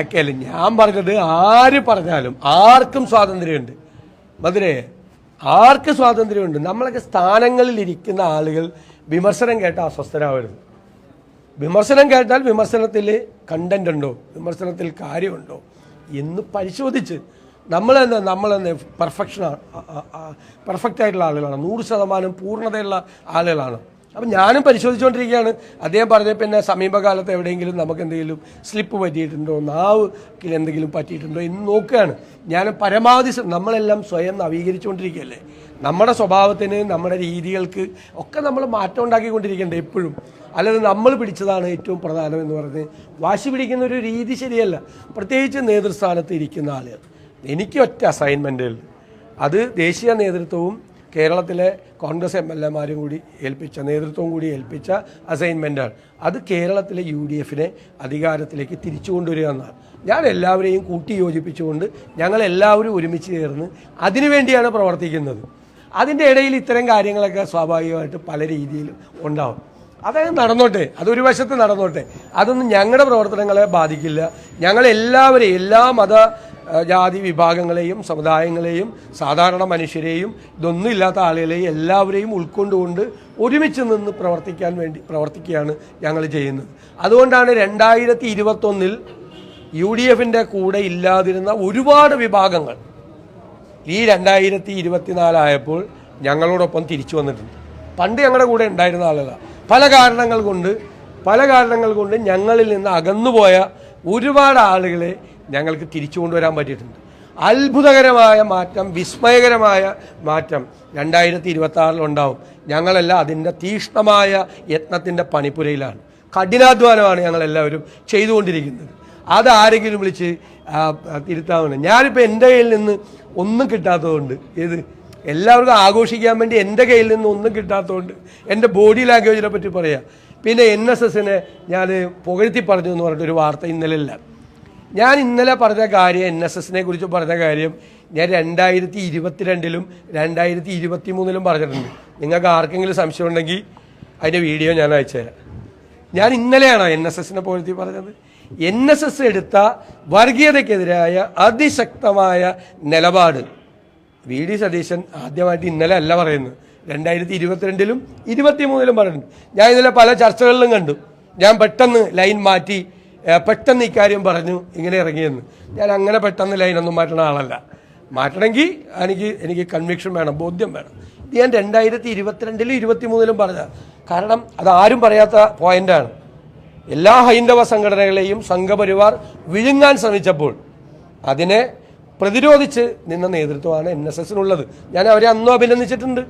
ഒക്കെയല്ല ഞാൻ പറഞ്ഞത് ആര് പറഞ്ഞാലും ആർക്കും സ്വാതന്ത്ര്യമുണ്ട്. മധുരേ ആർക്ക് സ്വാതന്ത്ര്യമുണ്ട്? നമ്മളൊക്കെ സ്ഥാനങ്ങളിൽ ഇരിക്കുന്ന ആളുകൾ വിമർശനം കേട്ട അസ്വസ്ഥരാവരുത്. വിമർശനം കേട്ടാൽ വിമർശനത്തിൽ കണ്ടന്റ് ഉണ്ടോ? വിമർശനത്തിൽ കാര്യമുണ്ടോ? എന്ന് പരിശോധിച്ച് നമ്മൾ തന്നെ പെർഫെക്ഷൻ പെർഫെക്റ്റ് ആയിട്ടുള്ള ആളുകളാണ്. നൂറ് ശതമാനം പൂർണതയുള്ള ആളുകളാണ്. അപ്പം ഞാനും പരിശോധിച്ചുകൊണ്ടിരിക്കുകയാണ് അദ്ദേഹം പറഞ്ഞ പിന്നെ സമീപകാലത്ത് എവിടെയെങ്കിലും നമുക്ക് എന്തെങ്കിലും സ്ലിപ്പ് പറ്റിയിട്ടുണ്ടോ നാവ് എന്തെങ്കിലും പറ്റിയിട്ടുണ്ടോ എന്ന് നോക്കുകയാണ്. ഞാൻ പരമാവധി നമ്മളെല്ലാം സ്വയം നവീകരിച്ചുകൊണ്ടിരിക്കുകയല്ലേ? നമ്മുടെ സ്വഭാവത്തിന് നമ്മുടെ രീതികൾക്ക് ഒക്കെ നമ്മൾ മാറ്റം ഉണ്ടാക്കിക്കൊണ്ടിരിക്കേണ്ടത് എപ്പോഴും. അല്ലാതെ നമ്മൾ പിടിച്ചതാണ് ഏറ്റവും പ്രധാനം എന്ന് പറഞ്ഞ് വാശി പിടിക്കുന്ന ഒരു രീതി ശരിയല്ല. പ്രത്യേകിച്ച് നേതൃസ്ഥാനത്ത് ഇരിക്കുന്ന ആളുകൾ. എനിക്ക് ഒറ്റ അസൈൻമെന്റുകൾ അത് ദേശീയ നേതൃത്വവും കേരളത്തിലെ കോൺഗ്രസ് എം എൽ എമാരും കൂടി ഏൽപ്പിച്ച നേതൃത്വവും കൂടി ഏൽപ്പിച്ച അസൈൻമെന്റാണ് അത് കേരളത്തിലെ യു ഡി എഫിനെ അധികാരത്തിലേക്ക് തിരിച്ചു കൊണ്ടുവരിക എന്നാണ്. ഞാൻ എല്ലാവരെയും കൂട്ടി യോജിപ്പിച്ചുകൊണ്ട് ഞങ്ങളെല്ലാവരും ഒരുമിച്ച് ചേർന്ന് അതിനുവേണ്ടിയാണ് പ്രവർത്തിക്കുന്നത്. അതിന്റെ ഇടയിൽ ഇത്തരം കാര്യങ്ങളൊക്കെ സ്വാഭാവികമായിട്ട് പല രീതിയിലും ഉണ്ടാവും. അതായത് നടന്നോട്ടെ. അതൊരു വശത്ത് നടന്നോട്ടെ. അതൊന്നും ഞങ്ങളുടെ പ്രവർത്തനങ്ങളെ ബാധിക്കില്ല. ഞങ്ങളെല്ലാവരെയും എല്ലാ മത ജാതി വിഭാഗങ്ങളെയും സമുദായങ്ങളെയും സാധാരണ മനുഷ്യരെയും ഇതൊന്നും ഇല്ലാത്ത ആളുകളെയും എല്ലാവരെയും ഉൾക്കൊണ്ടുകൊണ്ട് ഒരുമിച്ച് നിന്ന് പ്രവർത്തിക്കാൻ വേണ്ടി പ്രവർത്തിക്കുകയാണ് ഞങ്ങൾ ചെയ്യുന്നത്. അതുകൊണ്ടാണ് രണ്ടായിരത്തി ഇരുപത്തൊന്നിൽ യു ഡി എഫിന്റെ കൂടെ ഇല്ലാതിരുന്ന ഒരുപാട് വിഭാഗങ്ങൾ ഈ രണ്ടായിരത്തി ഇരുപത്തിനാലായപ്പോൾ ഞങ്ങളോടൊപ്പം തിരിച്ചു വന്നിട്ടുണ്ട്. പണ്ട് ഞങ്ങളുടെ കൂടെ ഉണ്ടായിരുന്ന ആളുകളാണ് പല കാരണങ്ങൾ കൊണ്ട് പല കാരണങ്ങൾ കൊണ്ട് ഞങ്ങളിൽ നിന്ന് അകന്നുപോയ ഒരുപാട് ആളുകളെ ഞങ്ങൾക്ക് തിരിച്ചു കൊണ്ടുവരാൻ പറ്റിയിട്ടുണ്ട്. അത്ഭുതകരമായ മാറ്റം വിസ്മയകരമായ മാറ്റം രണ്ടായിരത്തി ഇരുപത്തി ആറിലുണ്ടാവും ഞങ്ങളെല്ലാം അതിന്റെ തീക്ഷ്ണമായ യത്നത്തിന്റെ പണിപ്പുരയിലാണ്. കഠിനാധ്വാനമാണ് ഞങ്ങളെല്ലാവരും ചെയ്തുകൊണ്ടിരിക്കുന്നത്. അത് ആരെങ്കിലും വിളിച്ച് തിരുത്താവുന്നു ഞാനിപ്പോൾ എന്റെ കയ്യിൽ നിന്ന് ഒന്നും കിട്ടാത്തതുകൊണ്ട് ഏത് എല്ലാവർക്കും ആഘോഷിക്കാൻ വേണ്ടി എന്റെ കയ്യിൽ നിന്ന് ഒന്നും കിട്ടാത്തതുകൊണ്ട് എന്റെ ബോഡി ലാംഗ്വേജിനെ പറ്റി പറയാം. പിന്നെ എൻ എസ് എസിനെ ഞാൻ പുകഴ്ത്തി പറഞ്ഞു എന്ന് പറഞ്ഞിട്ടൊരു വാർത്ത ഇന്നലെ ഇല്ല ഞാൻ ഇന്നലെ പറഞ്ഞ കാര്യം എൻ എസ് എസിനെ കുറിച്ച് പറഞ്ഞ കാര്യം ഞാൻ രണ്ടായിരത്തി ഇരുപത്തിരണ്ടിലും രണ്ടായിരത്തി ഇരുപത്തി മൂന്നിലും പറഞ്ഞിട്ടുണ്ട്. നിങ്ങൾക്ക് ആർക്കെങ്കിലും സംശയം ഉണ്ടെങ്കിൽ അതിന്റെ വീഡിയോ ഞാൻ അയച്ചുതരാം. ഞാൻ ഇന്നലെയാണ് എൻ എസ് എസിനെ പുകഴ്ത്തി പറഞ്ഞത്. എൻ എസ് എസ് എടുത്ത വർഗീയതയ്ക്കെതിരായ അതിശക്തമായ നിലപാട്. വി. ഡി. സതീശൻ ആദ്യമായിട്ട് ഇന്നലെ അല്ല പറയുന്നത്. രണ്ടായിരത്തി ഇരുപത്തിരണ്ടിലും ഇരുപത്തി മൂന്നിലും പറഞ്ഞിട്ടുണ്ട് ഞാൻ ഇതിലെ പല ചർച്ചകളിലും കണ്ടു. ഞാൻ പെട്ടെന്ന് ലൈൻ മാറ്റി പെട്ടെന്ന് ഇക്കാര്യം പറഞ്ഞു ഇങ്ങനെ ഇറങ്ങിയെന്ന്. ഞാൻ അങ്ങനെ പെട്ടെന്ന് ലൈൻ ഒന്നും മാറ്റുന്ന ആളല്ല. മാറ്റണമെങ്കിൽ എനിക്ക് എനിക്ക് കൺവിക്ഷൻ വേണം ബോധ്യം വേണം. ഇത് ഞാൻ രണ്ടായിരത്തി ഇരുപത്തിരണ്ടിലും ഇരുപത്തി മൂന്നിലും പറഞ്ഞ കാരണം അത് ആരും പറയാത്ത പോയിന്റാണ് എല്ലാ ഹൈന്ദവ സംഘടനകളെയും സംഘപരിവാർ വിഴുങ്ങാൻ ശ്രമിച്ചപ്പോൾ അതിനെ പ്രതിരോധിച്ച് നിന്ന നേതൃത്വമാണ് എൻ എസ് എസിനുള്ളത് ഞാൻ അവരെ അന്നും അഭിനന്ദിച്ചിട്ടുണ്ട്.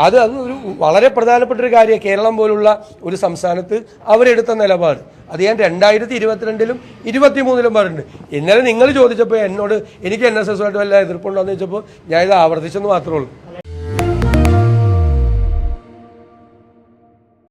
അത് അത് ഒരു വളരെ പ്രധാനപ്പെട്ട ഒരു കാര്യം കേരളം പോലുള്ള ഒരു സംസ്ഥാനത്ത് അവരെടുത്ത നിലപാട്. അത് ഞാൻ രണ്ടായിരത്തി ഇരുപത്തിരണ്ടിലും ഇരുപത്തി മൂന്നിലും പറഞ്ഞിട്ടുണ്ട്. ഇന്നലെ നിങ്ങൾ ചോദിച്ചപ്പോൾ എന്നോട് എനിക്ക് എൻ എസ് എസുമായിട്ട് വല്ല എതിർപ്പുണ്ടോ എന്ന് ചോദിച്ചപ്പോൾ ഞാൻ ഇത് ആവർത്തിച്ചെന്ന് മാത്രമേ ഉള്ളൂ.